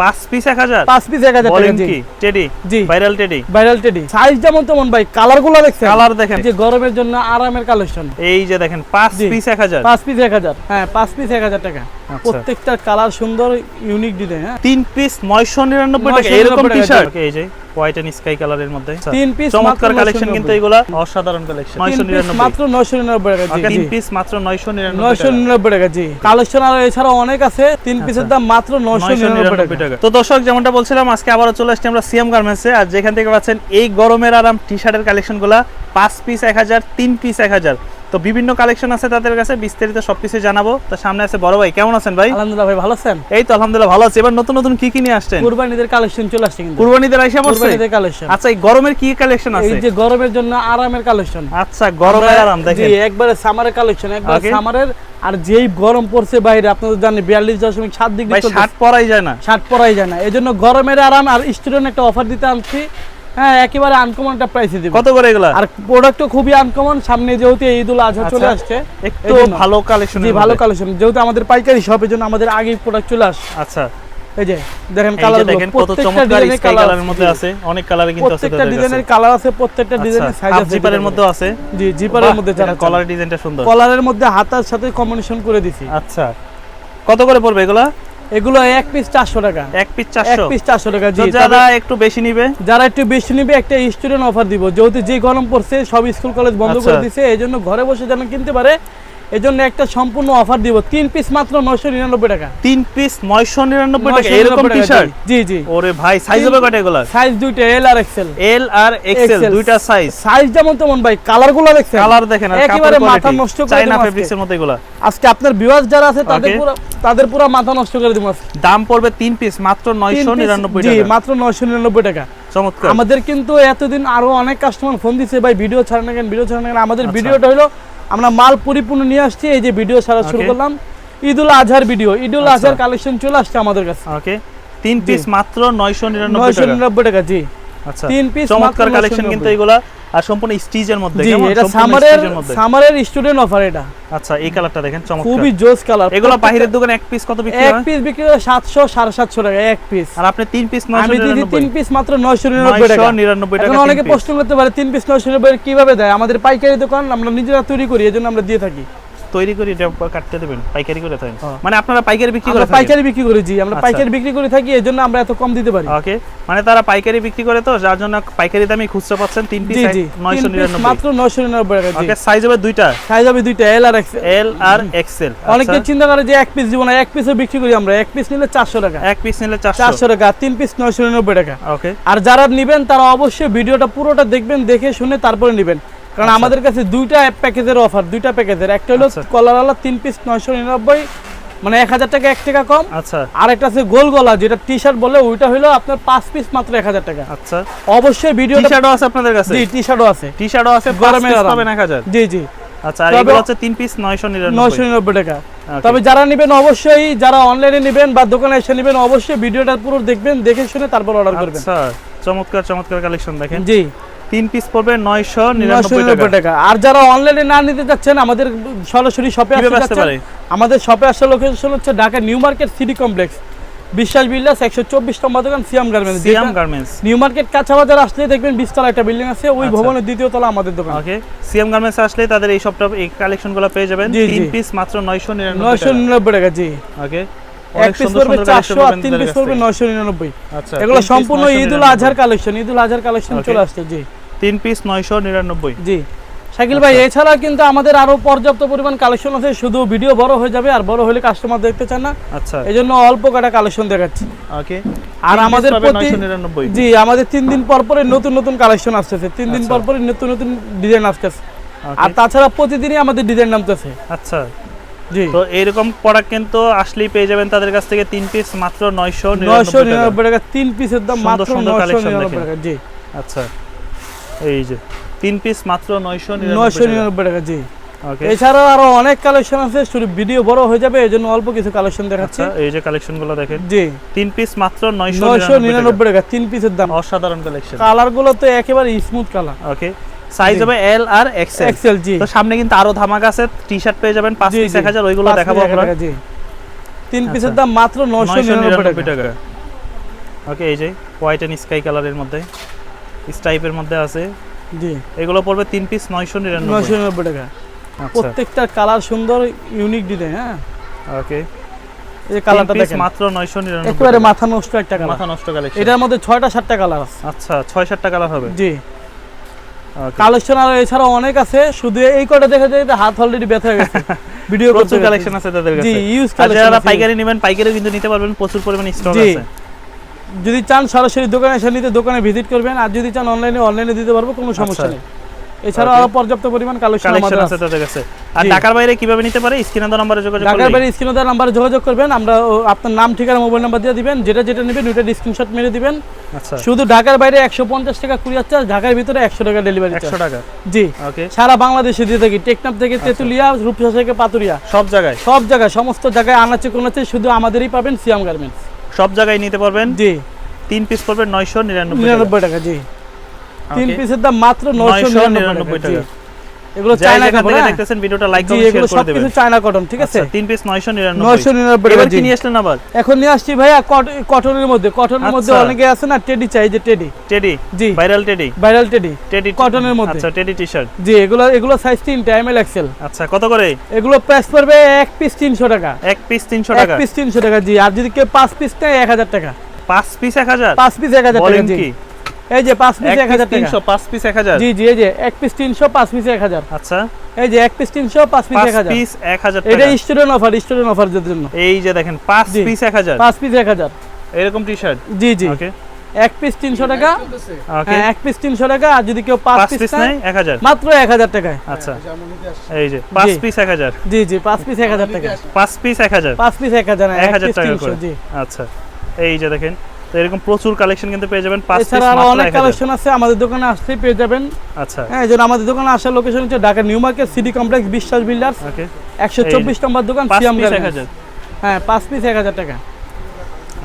পাঁচ পিস এক হাজার? পাঁচ পিস এক হাজার টাকা বলেন কি? টেডি জি। Viral teddy viral teddy size যেমন তেমন ভাই কালারগুলো দেখছেন? কালার দেখেন। যে গরমের জন্য আরামের কালেকশন এই যে দেখেন পাঁচ পিস এক হাজার। পাঁচ পিস এক হাজার। হ্যাঁ পাঁচ পিস এক হাজার টাকা। আচ্ছা। প্রত্যেকটা কালার সুন্দর ইউনিক ডিজাইন হ্যাঁ? তিন পিস নয়শো নিরানব্বই টাকা। এরকম টি শার্ট এই যে। হোয়াইট এন্ড স্কাই কালারের মধ্যে। আচ্ছা। তিন পিস চমৎকার কালেকশন কিন্তু এগুলা অসাধারণ কালেকশন নয়শো তিন পিস নিরানব্বই। মাত্র নয়শো নিরানব্বই টাকা জি, তিন পিস মাত্র নয়শো নিরানব্বই নয়শো টাকা। জি। কালেকশন আর এছাড়া অনেক আছে তিন পিসের দাম মাত্র নয়শো 999 টাকা। তো দর্শক যেমনটা বলছিলাম আজকে আবারও চলে আসছি আমরা সিএম গার্মেন্টসে আর যেখান থেকে পাচ্ছেন এই গরমের আরাম টি শার্টের কালেকশনগুলা পাঁচ পিস এক হাজার তিন পিস এক হাজার। তো বিভিন্ন কালেকশন আছে তাদের কাছে বিস্তারিত সবকিছু জানাব। তো সামনে আছে বড় ভাই কেমন আছেন ভাই? আলহামদুলিল্লাহ ভাই ভালো আছেন? এই তো আলহামদুলিল্লাহ ভালো আছি। এবার নতুন নতুন কি কি নিয়ে আসছেন? কুরবানিদের কালেকশন চলে আসছে কিন্তু। কুরবানিদের আইসা পড়ছে কুরবানিদের কালেকশন আচ্ছা এই গরমের কি কালেকশন আছে? এই যে গরমের জন্য আরামের কালেকশন আচ্ছা গরমের আরাম দেখেন। জি একবারে সামারের কালেকশন একবার. সামারের আর যেই গরম পড়ছে বাইরে আপনাদের জানেন বিয়াল্লিশ দশমিক সাত ডিগ্রি ভাই শার্ট পরাই যায় না। শার্ট পরাই যায় না। এই জন্য গরমের আরাম আর স্টুডেন্ট একটা অফার দিতে আনছি। হ্যাঁ একেবারে আনকমন একটা প্রাইসে দিব। কত করে এগুলা? আর প্রোডাক্টও খুবই আনকমন সামনে যেহেতু আজহা চলে আচ্ছা। আসছে একটু ভালো কালেকশন জি ভালো কালেকশন যেহেতু আমাদের পাইকারি শপের জন্য আমাদের আগে প্রোডাক্ট চলে আসে আচ্ছা। এই যে দেখেন কালার দেখেন কত চমৎকার স্কাই কালারের মধ্যে আছে। অনেক কালারে কিন্তু আছে প্রত্যেকটা ডিজাইনের কালার আছে প্রত্যেকটা ডিজাইনের সাইজ আছে জিপারের মধ্যে আছে? জি জিপারের মধ্যে যারা কলার ডিজাইনটা সুন্দর। কলারের মধ্যে হাতার সাথে কম্বিনেশন করে দিছি। আচ্ছা। কত করে পড়বে এগুলা? এগুলো এক পিস চারশো টাকা। এক পিস এক চারশো পিস চারশো টাকা জি। যারা একটু বেশি নিবে? যারা একটু বেশি নিবে একটা স্টুডেন্ট অফার দিব। যেহেতু যে গরম পড়ছে সব স্কুল কলেজ বন্ধ করে দিচ্ছে দিছে এই জন্য ঘরে বসে যেন কিনতে পারে জন্য একটা সম্পূর্ণ অফার দিব। তিন পিস মাত্র নয়শো নিরানব্বই টাকা। তিন পিস নয়শো নিরানব্বই টাকা এরকম টি শার্ট জি জি। ওরে ভাই সাইজ হবে কয়টা এগুলা সাইজ দুইটা এল আর এক্সেল এল আর এক্সেল দুইটা সাইজ সাইজ যেমন তেমন ভাই কালারগুলো দেখছেন? কালার দেখেন আর একেবারে মাথা নষ্ট করে চাইনা দেবো আজকে। ফেব্রিক্সের মধ্যে এগুলা। আজকে আপনার ভিউয়ার্স যারা আছে তাদের পুরো তাদের পুরো মাথা নষ্ট করে দিব দাম পড়বে তিন পিস মাত্র নয়শো নিরানব্বই জি মাত্র নয়শো নিরানব্বই টাকা। চমৎকার। আমাদের কিন্তু এতদিন আরও অনেক কাস্টমার ফোন দিছে ভাই ভিডিও ছাড়েন না কেন ভিডিও ছাড়েন না কেন আমাদের আচ্ছা। ভিডিওটা হলো আমরা মাল পরিপূর্ণ নিয়ে আসছি এই যে ভিডিও সারা শুরু করলাম। ঈদুল আজহার ভিডিও ঈদুল উল আজহার কালেকশন চলে আসছে আমাদের কাছে। ওকে তিন পিস মাত্র নয়শো নিরানব্বই নয়শো টাকা। নিরানব্বই টাকা জি। আচ্ছা। তিন পিস চমৎকার কালেকশন কিন্তু এগুলা। আর সম্পূর্ণ স্টিচের মধ্যে কেমন? এটা সামারের সামারের স্টুডেন্ট অফার এটা। আচ্ছা এই কালারটা দেখেন চমৎকার। খুবই জোস কালার এগুলো বাইরের দোকানে এক পিস কত বিক্রি এক পিস বিক্রি হয় সাতশো সাড়ে সাতশো টাকা এক পিস আর আপনি তিন পিস আমি দিদি তিন পিস মাত্র নয়শো নিরানব্বই টাকা। এখন অনেকে প্রশ্ন করতে পারে তিন পিস নয়শো নিরানব্বই কীভাবে দেয়? আমাদের পাইকারি দোকান আমরা নিজেরা তৈরি করি এই জন্য আমরা দিয়ে থাকি। তৈরি করে এটা কাটতে দেবেন পাইকারি করে থাকেন। হ্যাঁ। মানে আপনারা পাইকারি বিক্রি করে পাইকারি বিক্রি করি জি আমরা আচ্ছা। পাইকারি বিক্রি করে থাকি এই জন্য আমরা এত কম দিতে পারি। ওকে মানে তারা পাইকারি বিক্রি করে তো যার জন্য পাইকারি দামে খুচরা পাচ্ছেন তিন পিস জি জি নয়শো তিন piece নিরানব্বই। মাত্র নয়শো নিরানব্বই টাকা জি। ওকে সাইজ হবে দুইটা। সাইজ হবে দুইটা এল আর এক্স এল আর এক্সেল অনেকে চিন্তা করে যে এক পিস দিব না এক পিসও বিক্রি করি আমরা এক পিস নিলে চারশো টাকা। এক পিস নিলে চারশো। চারশো টাকা তিন পিস নয়শো নিরানব্বই টাকা। ওকে। আর যারা নেবেন তারা অবশ্যই ভিডিওটা পুরোটা দেখবেন দেখে শুনে তারপরে নেবেন। কারণ আচ্ছা। আমাদের কাছে দুইটা প্যাকেজের অফার দুইটা প্যাকেজের একটা হলো আচ্ছা। কলারওয়ালা তিন পিস নয়শো নিরানব্বই মানে এক হাজার টাকা এক টাকা কম। আচ্ছা। আর একটা আছে গোল গলা যেটা টি শার্ট বলে ওইটা হলো আপনার পাঁচ পিস মাত্র এক হাজার টাকা। আচ্ছা। অবশ্যই টি ভিডিওটা শার্টও আছে আপনাদের কাছে? জি টি শার্টও আছে টি শার্টও আছে আরাম। পাবেন এক হাজার। জি জি। আচ্ছা আর তবে- এগুলো হচ্ছে তিন পিস নয়শো নয়শো নিরানব্বই নিরানব্বই টাকা তবে যারা নেবেন অবশ্যই যারা অনলাইনে নেবেন বা দোকানে এসে নেবেন অবশ্যই ভিডিওটা পুরো দেখবেন দেখে শুনে তারপর অর্ডার করবেন। আচ্ছা চমৎকার চমৎকার কালেকশন দেখেন। জি। তিন পিস পড়বে নয়শো নিরানব্বই টাকা। আর যারা অনলাইনে না নিতে যাচ্ছেন আমাদের সরাসরি শপে আসতে পারে? আমাদের শপে আসার লোকেশন হচ্ছে Dhaka new market city complex. Biswas builders একশো চব্বিশ নম্বর দোকান Siam garments Siam garments new market Kacha Bazar আসলে দেখবেন বিশতলা একটা বিল্ডিং আছে ওই আচ্ছা। ভবনের দ্বিতীয় তলা আমাদের দোকান। ওকে। সিএম গার্মেন্টস আসলে তাদের এই সবটা এই কালেকশনগুলো পেয়ে যাবেন। তিন পিস মাত্র নয়শো নিরানব্বই নয়শো টাকা নিরানব্বই টাকা জি। ওকে। এক পিস পড়বে চারশো আর তিন পিস পড়বে নয়শো নিরানব্বই। আচ্ছা এগুলো সম্পূর্ণ 999 ঈদুল আজহার কালেকশন ঈদুল আজহার কালেকশন চলে আসছে জি। তিন পিস নয়শো নিরানব্বই। জি। শাকিল ভাই এছাড়া কিন্তু আমাদের আরও পর্যাপ্ত পরিমাণ কালেকশন আছে শুধু ভিডিও বড় হয়ে যাবে আর বড় হলে কাস্টমার দেখতে চান না। আচ্ছা। এই জন্য অল্প কটা কালেকশন দেখাচ্ছি। ওকে আর আমাদের প্রতি জি আমাদের তিন দিন পর পরে নতুন নতুন কালেকশন আসতেছে। তিন দিন আচ্ছা। পর পরে নতুন নতুন ডিজাইন আসতেছে। আর তাছাড়া প্রতিদিনই আমাদের ডিজাইন নামতেছে। আচ্ছা। জি। তো এইরকম প্রোডাক্ট কিন্তু আসলেই পেয়ে যাবেন তাদের কাছ থেকে তিন পিস মাত্র নয়শো নয়শো নিরানব্বই টাকা তিন পিসের দাম মাত্র নয়শো নিরানব্বই টাকা জি। আচ্ছা। এই যে তিন পিস মাত্র নয়শো নয়শো নিরানব্বই টাকা জি। এছাড়াও আরও অনেক কালেকশন আছে শুধু ভিডিও বড় হয়ে যাবে এই জন্য অল্প কিছু কালেকশন দেখাচ্ছি। আচ্ছা এই যে কালেকশনগুলো দেখেন। জি। তিন পিস মাত্র নয়শো নিরানব্বই টাকা। তিন পিসের দাম। অসাধারণ কালেকশন কালারগুলো তো একেবারে স্মুথ কালার ওকে সাইজ হবে এল আর এক্সেল এক্সেল জি। তো সামনে কিন্তু আরও ধামাকা আছে টি শার্ট পেয়ে যাবেন পাঁচ পিস এক হাজার ওইগুলো দেখাবো আমরা জি। তিন আচ্ছা। পিসের দাম মাত্র নয়শো নিরানব্বই টাকা। ওকে এই যে হোয়াইট অ্যান্ড স্কাই কালারের মধ্যে। স্টাইপের মধ্যে আছে? জি। এগুলো পড়বে তিন পিস নয়শো নিরানব্বই। নয়শো নিরানব্বই টাকা। আচ্ছা। প্রত্যেকটা কালার সুন্দর ইউনিক ডিজাইন হ্যাঁ? ওকে এই কালারটা দেখেন। মাত্র নয়শো নিরানব্বই একেবারে মাথা নষ্ট একটা কালার। মাথা নষ্ট কালেকশন এটার মধ্যে ছয়টা সাতটা কালার আছে। আচ্ছা ছয় সাতটা কালার হবে? জি। কালেকশন আর এছাড়াও অনেক আছে শুধু এই কটা দেখা যায় যে হাত অলরেডি ব্যথা হয়ে গেছে। ভিডিও প্রচুর কালেকশন আছে তাদের জি কাছে। ইউজ আর যারা পাইকারি নেবেন পাইকারি কিন্তু নিতে পারবেন প্রচুর পরিমাণে স্টক আছে। যদি চান সরাসরি দোকানে এসে নিতে দোকানে ভিজিট করবেন আর যদি চান অনলাইনে অনলাইনে দিতে পারব কোনো সমস্যা আচ্ছা। নেই। এছাড়াও আরও পর্যাপ্ত পরিমাণ কালেকশন আমাদের আছে। তাদের কাছে। আর ঢাকার বাইরে কীভাবে নিতে পারে? স্ক্রিনে দেওয়া নম্বরে যোগাযোগ ঢাকার বাইরে স্ক্রিনে নাম্বারে যোগাযোগ করবেন। আমরা আপনার নাম ঠিকানা মোবাইল নাম্বার দিয়ে দিবেন। যেটা যেটা নেবেন স্ক্রিনশট মেরে দিবেন। আচ্ছা। শুধু ঢাকার বাইরে একশো পঞ্চাশ টাকা কুরিয়ার চার্জ ঢাকার ভিতরে একশো টাকা ডেলিভারি চার্জ টাকা। জি। ওকে সারা বাংলাদেশে দিয়ে থাকি। টেকনাফ থেকে তেতুলিয়া রূপসা থেকে পাতুরিয়া। সব জায়গায়? সব জায়গায় সমস্ত জায়গায় আনাচে কোনাচে শুধু আমাদেরই পাবেন সিয়াম গার্মেন্টস। সব জায়গায় নিতে পারবেন। জি। তিন পিস পড়বে নয়শো নিরানব্বই টাকা। জি। তিন পিসের দাম মাত্র নয়শো 999 নিরানব্বই টাকা। এগুলো চায়না যেখান কাপড় হ্যাঁ? দেখতেছেন ভিডিওটা লাইক করে শেয়ার করে দেবেন। চায়না কটন ঠিক আছে? আচ্ছা, তিন পিস নয়শো নিরানব্বই। নয়শো নিরানব্বই এবার কি নিয়ে আসলেন আবার? এখন নিয়ে আসছি ভাইয়া কটনের মধ্যে। কটনের মধ্যে আচ্ছা। অনেকে আছে না টেডি চাই যে টেডি টেডি জি। Viral teddy viral teddy teddy কটনের মধ্যে। আচ্ছা টেডি টি শার্ট জি এগুলো এগুলো সাইজ তিনটা এম এল এক্সেল আচ্ছা কত করে? এগুলো প্রাইস পড়বে এক পিস তিনশো টাকা। এক পিস তিনশো এক টাকা পিস তিনশো টাকা জি। আর যদি কেউ পাঁচ পিস নেয় এক হাজার টাকা। পাঁচ পিস এক হাজার? পাঁচ পিস এক হাজার টাকা বলেন জি। এই যে পাঁচ পিস এক এক পিস হাজার টাকা তিনশো পাঁচ পিস এক হাজার জি জি এই যে এক পিস তিনশো পাঁচ পিস এক হাজার আচ্ছা এই যে এক পিস তিনশো পাঁচ পিস পাঁচ এক হাজার পিস এক হাজার এটা টাকা স্টুডেন্ট অফার স্টুডেন্ট অফারদের জন্য এই যে দেখেন পাঁচ জি। পিস এক হাজার পাঁচ পিস এক হাজার এরকম টি শার্ট জি জি ওকে এক পিস তিনশো টাকা ওকে হ্যাঁ এক পিস তিনশো টাকা আর যদি কেউ পাঁচ পিস নেয় এক হাজার মাত্র এক হাজার টাকায় আচ্ছা এই যে পাঁচ পিস এক হাজার জি জি পাঁচ পিস এক হাজার টাকা পাঁচ পিস এক হাজার পাঁচ পিস এক হাজার না, এক হাজার টাকা করে জি আচ্ছা এই যে দেখেন এরকম প্রচুর কালেকশন কিন্তু পেয়ে যাবেন পাঁচ এছাড়া আরও অনেক কালেকশন আছে আমাদের দোকানে আসতেই পেয়ে যাবেন। আচ্ছা। হ্যাঁ যেন আমাদের দোকানে আসার লোকেশন হচ্ছে Dhaka new market city complex Biswas builders okay একশো চব্বিশ নম্বর দোকান সিয়াম হ্যাঁ পাঁচ পিস এক হাজার টাকা।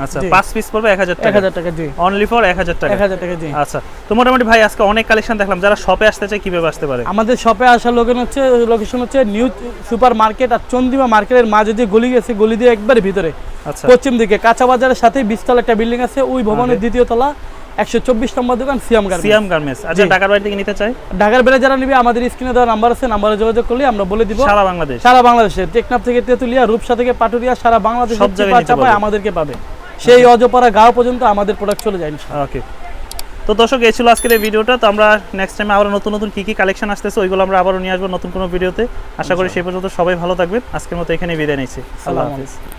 আচ্ছা। পাঁচ পিস পড়বে এক হাজার এক টাকা জি। অনলি ফর এক হাজার টাকা। এক হাজার টাকা জি। আচ্ছা তো মোটামুটি ভাই আজকে অনেক কালেকশন দেখলাম। যারা শপে আসতে চায় কীভাবে আসতে পারে? আমাদের শপে আসার লোকেশন হচ্ছে লোকেশন হচ্ছে নিউ সুপার মার্কেট আর চন্দিমা মার্কেটের মাঝে যে গলি গেছে গলি দিয়ে একবারে ভিতরে। আচ্ছা। পশ্চিম দিকে কাঁচা বাজারের সাথে বিশতলা একটা বিল্ডিং আছে ওই ভবনের দ্বিতীয় তলা একশো চব্বিশ নম্বর দোকান সিয়াম গার্মেন্টস সিয়াম গার্মেন্টস আচ্ছা ঢাকার থেকে নিতে চাই? ঢাকার যারা নিবে আমাদের স্ক্রিনে দেওয়া নাম্বার আছে নাম্বারে যোগাযোগ করলে আমরা বলে দিব। সারা বাংলাদেশ। সারা বাংলাদেশে। টেকনাফ থেকে তেতুলিয়া রূপসা থেকে পাটুরিয়া সারা বাংলাদেশ সব জায়গায়। আমাদেরকে পাবে। সেই অজপাড়া গাঁও পর্যন্ত আমাদের প্রোডাক্ট চলে যায়। ওকে তো দর্শক এই ছিল আজকের এই ভিডিওটা। তো আমরা নেক্সট টাইমে আবার নতুন নতুন কী কী কালেকশন আসতেছে ওইগুলো আমরা আবারও নিয়ে আসব নতুন কোনো ভিডিওতে। আশা করি সেই পর্যন্ত সবাই ভালো থাকবেন। আজকের মতো এখানে বিদায় নিচ্ছি। আল্লাহ হাফিজ।